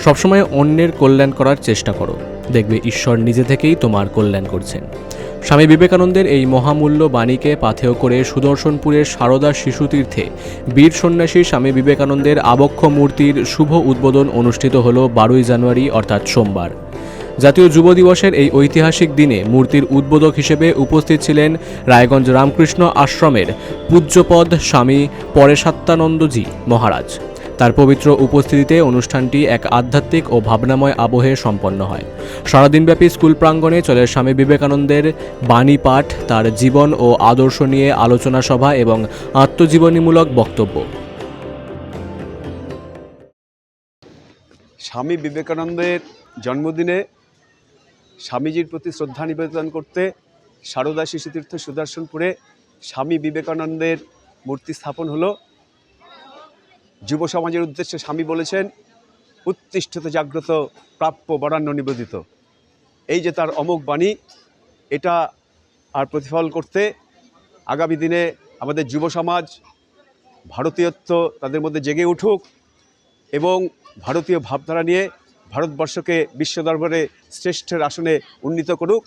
সবসময় অন্যের কল্যাণ করার চেষ্টা করো। দেখবে ঈশ্বর নিজে থেকেই তোমার কল্যাণ করছেন। স্বামী বিবেকানন্দের এই মহামূল্য বাণীকে পাথেয় করে সুদর্শনপুরের সারদা শিশুতীর্থে বীর সন্ন্যাসী স্বামী বিবেকানন্দের আবক্ষ মূর্তির শুভ উদ্বোধন অনুষ্ঠিত হল বারোই জানুয়ারি, অর্থাৎ সোমবার। জাতীয় যুব দিবসের এই ঐতিহাসিক দিনে মূর্তির উদ্বোধক হিসেবে উপস্থিত ছিলেন রায়গঞ্জ রামকৃষ্ণ আশ্রমের পূজ্যপদ স্বামী পরেশাত্মানন্দজি মহারাজ। তার পবিত্র উপস্থিতিতে অনুষ্ঠানটি এক আধ্যাত্মিক ও ভাবনাময় আবহে সম্পন্ন হয়। সারাদিনব্যাপী স্কুল প্রাঙ্গণে চলে স্বামী বিবেকানন্দের বাণী পাঠ, তার জীবন ও আদর্শ নিয়ে আলোচনা সভা এবং আত্মজীবনীমূলক বক্তব্য। স্বামী বিবেকানন্দের জন্মদিনে স্বামীজির প্রতি শ্রদ্ধা নিবেদন করতে সারদা শিশুতীর্থ সুদর্শনপুরে স্বামী বিবেকানন্দের মূর্তি স্থাপন হলো যুব সমাজের উদ্দেশ্যে স্বামী বলেছেন উত্তিষ্ঠিত জাগ্রত, প্রাপ্য, বরান্য, নিবেদিত। এই যে তার অমোঘ বাণী, এটা আর প্রতিফল করতে আগামী দিনে আমাদের যুব সমাজ, ভারতীয়ত্ব তাদের মধ্যে জেগে উঠুক এবং ভারতীয় ভাবধারা নিয়ে ভারতবর্ষকে বিশ্ব দরবারে শ্রেষ্ঠের আসনে উন্নীত করুক।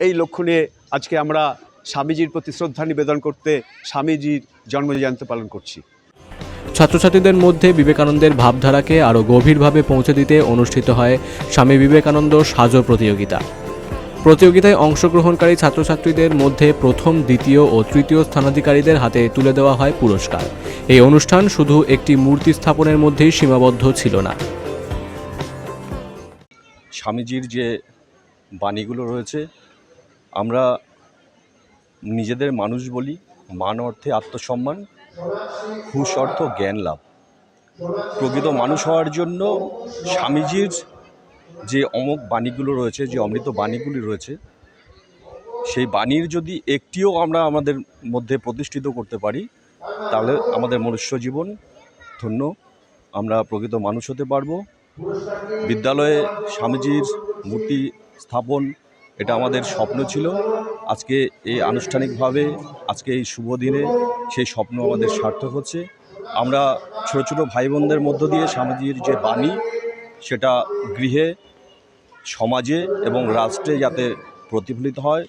এই লক্ষ্য নিয়ে আজকে আমরা স্বামীজির প্রতি শ্রদ্ধা নিবেদন করতে স্বামীজির জন্মজয়ন্তী পালন করছি। ছাত্রছাত্রীদের মধ্যে বিবেকানন্দের ভাবধারাকে আরও গভীরভাবে পৌঁছে দিতে অনুষ্ঠিত হয় স্বামী বিবেকানন্দ সাজো প্রতিযোগিতা। প্রতিযোগিতায় অংশগ্রহণকারী ছাত্রছাত্রীদের মধ্যে প্রথম, দ্বিতীয় ও তৃতীয় স্থানাধিকারীদের হাতে তুলে দেওয়া হয় পুরস্কার। এই অনুষ্ঠান শুধু একটি মূর্তি স্থাপনের মধ্যেই সীমাবদ্ধ ছিল না। স্বামীজির যে বাণীগুলো রয়েছে, আমরা নিজেদের মানুষ বলি, মান অর্থে আত্মসম্মান হুশ জ্ঞান লাভ। প্রকৃত মানুষ হওয়ার জন্য স্বামীজির যে অমোক বাণীগুলো রয়েছে, যে অমৃত বাণীগুলি রয়েছে, সেই বাণীর যদি একটিও আমরা আমাদের মধ্যে প্রতিষ্ঠিত করতে পারি, তাহলে আমাদের মনুষ্য জীবন ধন্য। আমরা প্রকৃত মানুষ হতে পারব। বিদ্যালয়ে স্বামীজির মূর্তি স্থাপন এটা আমাদের স্বপ্ন ছিল। আজকে এই আনুষ্ঠানিকভাবে, আজকে এই শুভ দিনে সেই স্বপ্ন আমাদের সার্থক হচ্ছে। আমরা ছোট ছোট ভাই বোনদের মধ্য দিয়ে স্বামীজির যে বাণী, সেটা গৃহে, সমাজে এবং রাষ্ট্রে যাতে প্রতিফলিত হয়,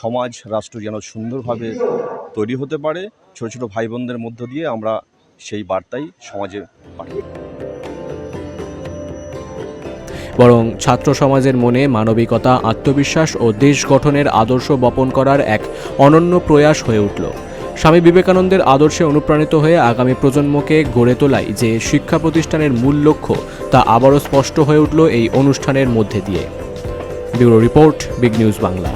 সমাজ, রাষ্ট্র যেন সুন্দরভাবে তৈরি হতে পারে, ছোট ছোট ভাই বোনদের মধ্য দিয়ে আমরা সেই বার্তাই সমাজে পাঠাই। বরং ছাত্র সমাজের মনে মানবিকতা, আত্মবিশ্বাস ও দেশ গঠনের আদর্শ বপন করার এক অনন্য প্রয়াস হয়ে উঠল। স্বামী বিবেকানন্দের আদর্শে অনুপ্রাণিত হয়ে আগামী প্রজন্মকে গড়ে তোলাই যে শিক্ষা প্রতিষ্ঠানের মূল লক্ষ্য, তা আবারও স্পষ্ট হয়ে উঠল এই অনুষ্ঠানের মধ্যে দিয়ে। Bureau report, big news Bangla.